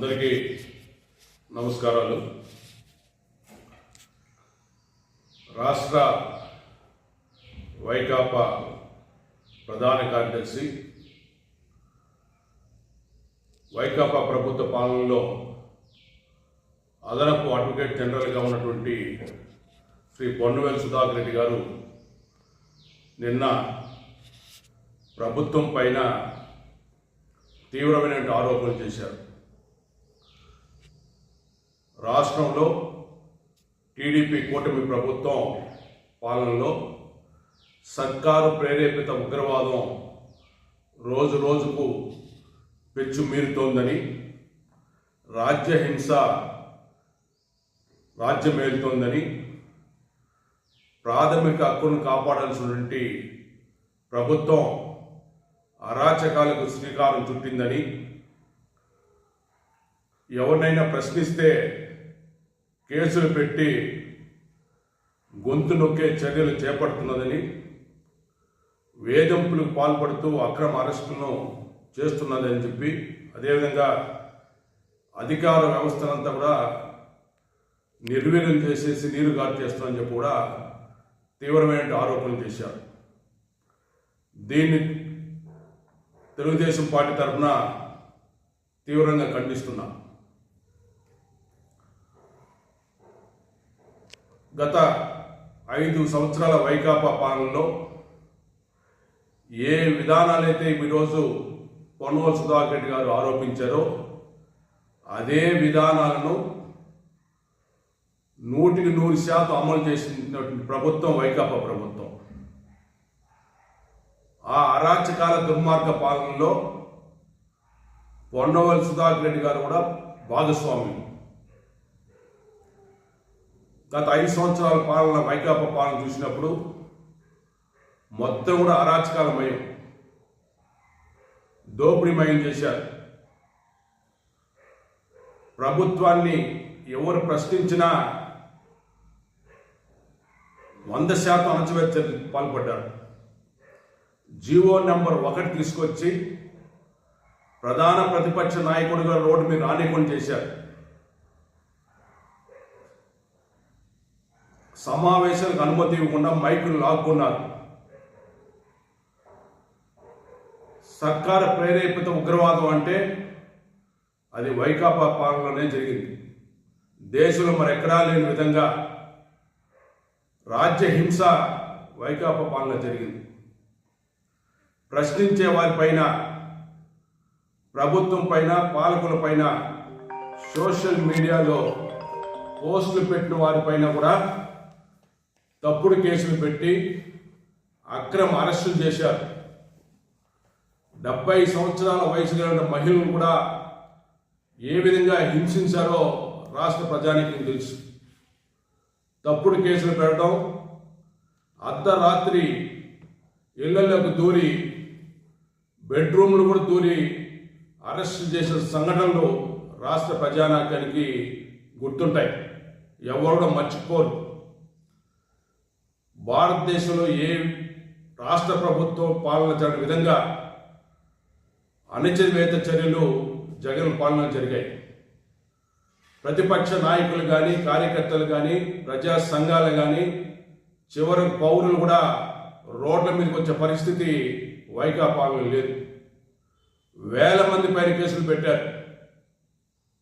అందరికీ నమస్కారాలు. రాష్ట్ర వైకాపా ప్రధాన కార్యదర్శి వైకాపా ప్రభుత్వ పాలనలో అదనపు అడ్వకేట్ జనరల్గా ఉన్నటువంటి శ్రీ పొన్నువేలు సుధాకర్ రెడ్డి గారు నిన్న ప్రభుత్వం పైన తీవ్రమైన ఆరోపణలు చేశారు. రాష్ట్రంలో టీడీపీ కూటమి ప్రభుత్వం పాలనలో సర్కారు ప్రేరేపిత ఉగ్రవాదం రోజు రోజుకు పెచ్చుమీరుతోందని రాజ్యహింస రాజ్యమేలుతోందని ప్రాథమిక హక్కును కాపాడాల్సినటువంటి ప్రభుత్వం అరాచకాలకు శ్రీకారం చుట్టిందని ఎవరినైనా ప్రశ్నిస్తే కేసులు పెట్టి గొంతు నొక్కే చర్యలు చేపడుతున్నదని వేధింపులకు పాల్పడుతూ అక్రమ అరెస్టులను చేస్తున్నదని చెప్పి అదేవిధంగా అధికార వ్యవస్థనంతా కూడా నిర్వీర్యం చేసేసి నీరు గారు చేస్తుందని చెప్పి కూడా తీవ్రమైన ఆరోపణలు చేశారు. దీన్ని తెలుగుదేశం పార్టీ తరఫున తీవ్రంగా ఖండిస్తున్నాం. గత ఐదు సంవత్సరాల వైకాపా పాలనలో ఏ విధానాలైతే ఈరోజు పొన్నవల్ సుధాకర్ రెడ్డి గారు ఆరోపించారో అదే విధానాలను నూటికి నూరు శాతం అమలు చేసినటువంటి ప్రభుత్వం వైకాపా ప్రభుత్వం. ఆ అరాచకాల దుర్మార్గ పాలనలో పొన్నవల్ సుధాకర్ రెడ్డి గారు కూడా భాగస్వామి గత ఐదు సంవత్సరాల పాలన వైకాపా పాలన చూసినప్పుడు మొత్తం కూడా అరాచకాలమయం. దోపిడీమయం చేశారు. ప్రభుత్వాన్ని ఎవరు ప్రశ్నించినా వంద శాతం అణచివేత పాల్పడ్డారు. జీవో నెంబర్ ఒకటి తీసుకొచ్చి ప్రధాన ప్రతిపక్ష నాయకుడిగా రోడ్డు మీద రానికుండా చేశారు. సమావేశాలకు అనుమతి ఇవ్వకుండా మైకులు లాక్కున్నారు. సర్కార ప్రేరేపిత ఉగ్రవాదం అంటే అది వైకాపా పాలనలోనే జరిగింది. దేశంలో మరెక్కడా లేని విధంగా రాజ్య హింస వైకాపా పాలన జరిగింది. ప్రశ్నించే వారిపైన ప్రభుత్వం పైన పాలకుల పైన సోషల్ మీడియాలో పోస్టులు పెట్టిన వారిపైన కూడా తప్పుడు కేసులు పెట్టి అక్రమ అరెస్టులు చేశారు. డెబ్బై సంవత్సరాల వయసు కలిగిన మహిళలు కూడా ఏ విధంగా హింసించారో రాష్ట్ర ప్రజానికి తెలుసు. తప్పుడు కేసులు పెట్టడం అర్ధరాత్రి ఇళ్ళలోకి దూరి బెడ్రూమ్లు కూడా దూరి అరెస్ట్ చేసిన సంఘటనలు రాష్ట్ర ప్రజానాకానికి గుర్తుంటాయి. ఎవరు కూడా మర్చిపోరు. భారతదేశంలో ఏ రాష్ట్ర ప్రభుత్వం పాలన జరిగిన విధంగా అణచివేత చర్యలు జగన్ పాలన జరిగాయి. ప్రతిపక్ష నాయకులు కానీ కార్యకర్తలు కానీ ప్రజా సంఘాలు కానీ చివరి పౌరులు కూడా రోడ్ల మీదకి వచ్చే పరిస్థితి వైకాపాలన లేదు. వేల మంది పైన కేసులు పెట్టారు.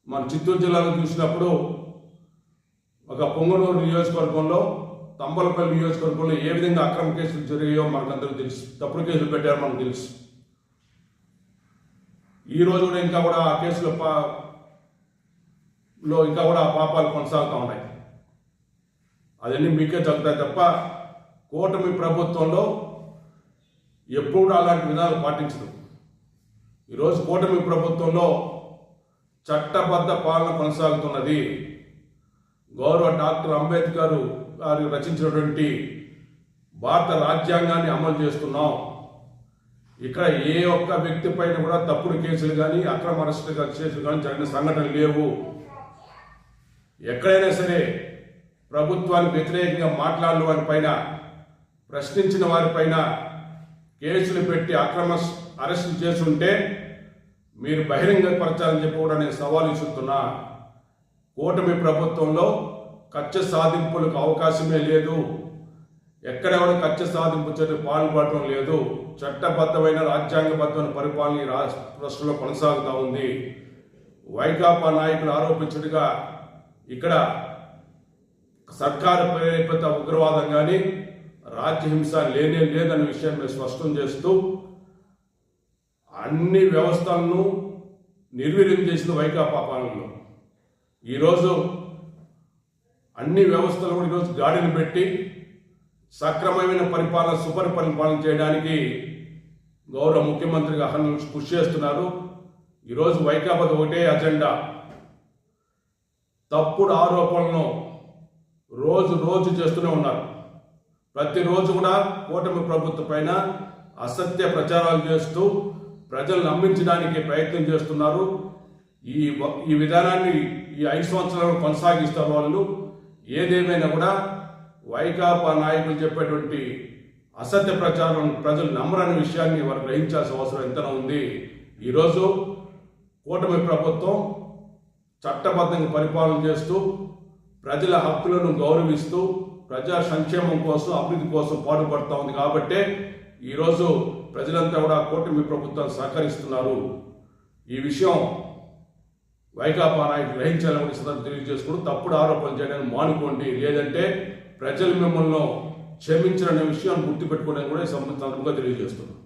మన చిత్తూరు జిల్లాలో చూసినప్పుడు ఒక పొంగనూరు నియోజకవర్గంలో తంబలపల్లి నియోజకవర్గంలో ఏ విధంగా అక్రమ కేసులు జరిగాయో మనకందరూ తెలుసు. తప్పుడు కేసులు పెట్టారో మనకు తెలుసు. ఈ రోజు కూడా ఇంకా కూడా ఆ కేసులో పా లో ఇంకా కూడా ఆ పాపాలు కొనసాగుతూ ఉన్నాయి. అదన్నీ మీకే జరుగుతాయి తప్ప కూటమి ప్రభుత్వంలో ఎప్పుడు అలాంటి విధానాలు పాటించదు. ఈరోజు కూటమి ప్రభుత్వంలో చట్టబద్ధ పాలన కొనసాగుతున్నది. గౌరవ డాక్టర్ అంబేద్కర్ గారు రచించినటువంటి భారత రాజ్యాంగాన్ని అమలు చేస్తున్నాం. ఇక్కడ ఏ ఒక్క వ్యక్తి పైన కూడా తప్పుడు కేసులు కానీ అక్రమ అరెస్టు కేసులు కానీ జరిగిన సంఘటనలు లేవు. ఎక్కడైనా సరే ప్రభుత్వానికి వ్యతిరేకంగా మాట్లాడిన వారిపైన ప్రశ్నించిన వారిపైన కేసులు పెట్టి అక్రమ అరెస్టు చేస్తుంటే మీరు బహిరంగపరచాలని చెప్పి కూడా నేను సవాల్ ఇస్తున్నా కూటమి ప్రభుత్వంలో కక్ష సాధింపులకు అవకాశమే లేదు. ఎక్కడెవరు కక్ష సాధింపు చర్య పాల్పడటం లేదు. చట్టబద్ధమైన రాజ్యాంగబద్ధమైన పరిపాలన ఈ రాష్ట్ర రాష్ట్రంలో కొనసాగుతూ ఉంది. వైకాపా నాయకులు ఆరోపించడుగా ఇక్కడ సర్కారు ప్రేరేపిత ఉగ్రవాదం కానీ రాజ్యహింస లేనే లేదనే విషయాన్ని మేము స్పష్టం చేస్తూ అన్ని వ్యవస్థలను నిర్వీర్యం చేసింది వైకాపా పాలనలో. ఈరోజు అన్ని వ్యవస్థలు కూడా ఈరోజు గాడిని పెట్టి సక్రమమైన పరిపాలన సుపరిపాలన చేయడానికి గౌరవ ముఖ్యమంత్రిగా అహర్ని కృషి చేస్తున్నారు. ఈరోజు వైకాపాది ఒకటే అజెండా. తప్పుడు ఆరోపణలను రోజు రోజు చేస్తూనే ఉన్నారు. ప్రతిరోజు కూడా కూటమి ప్రభుత్వం పైన అసత్య ప్రచారాలు చేస్తూ ప్రజలు నమ్మించడానికి ప్రయత్నం చేస్తున్నారు. ఈ ఈ విధానాన్ని ఈ ఐదు సంవత్సరాలు కొనసాగిస్తారు వాళ్ళు. ఏదేమైనా కూడా వైకాపా నాయకులు చెప్పేటువంటి అసత్య ప్రచారం ప్రజలు నమ్మరని విషయాన్ని వారు గ్రహించాల్సిన అవసరం ఎంతనో ఉంది. ఈరోజు కూటమి ప్రభుత్వం చట్టబద్ధంగా పరిపాలన చేస్తూ ప్రజల హక్కులను గౌరవిస్తూ ప్రజా సంక్షేమం కోసం అభివృద్ధి కోసం పాటుపడుతూ ఉంది కాబట్టే ఈరోజు ప్రజలంతా కూడా కూటమి ప్రభుత్వం సహకరిస్తున్నారు. ఈ విషయం వైకాపా నాయకులు గ్రహించాలని కూడా ఈ సందర్భంగా తెలియజేసుకుంటూ తప్పుడు ఆరోపణలు చేయడానికి మానుకోండి. లేదంటే ప్రజలు మిమ్మల్ని క్షమించాలనే విషయాన్ని గుర్తుపెట్టుకోవడానికి కూడా ఈ సందర్భంగా తెలియజేస్తున్నాం.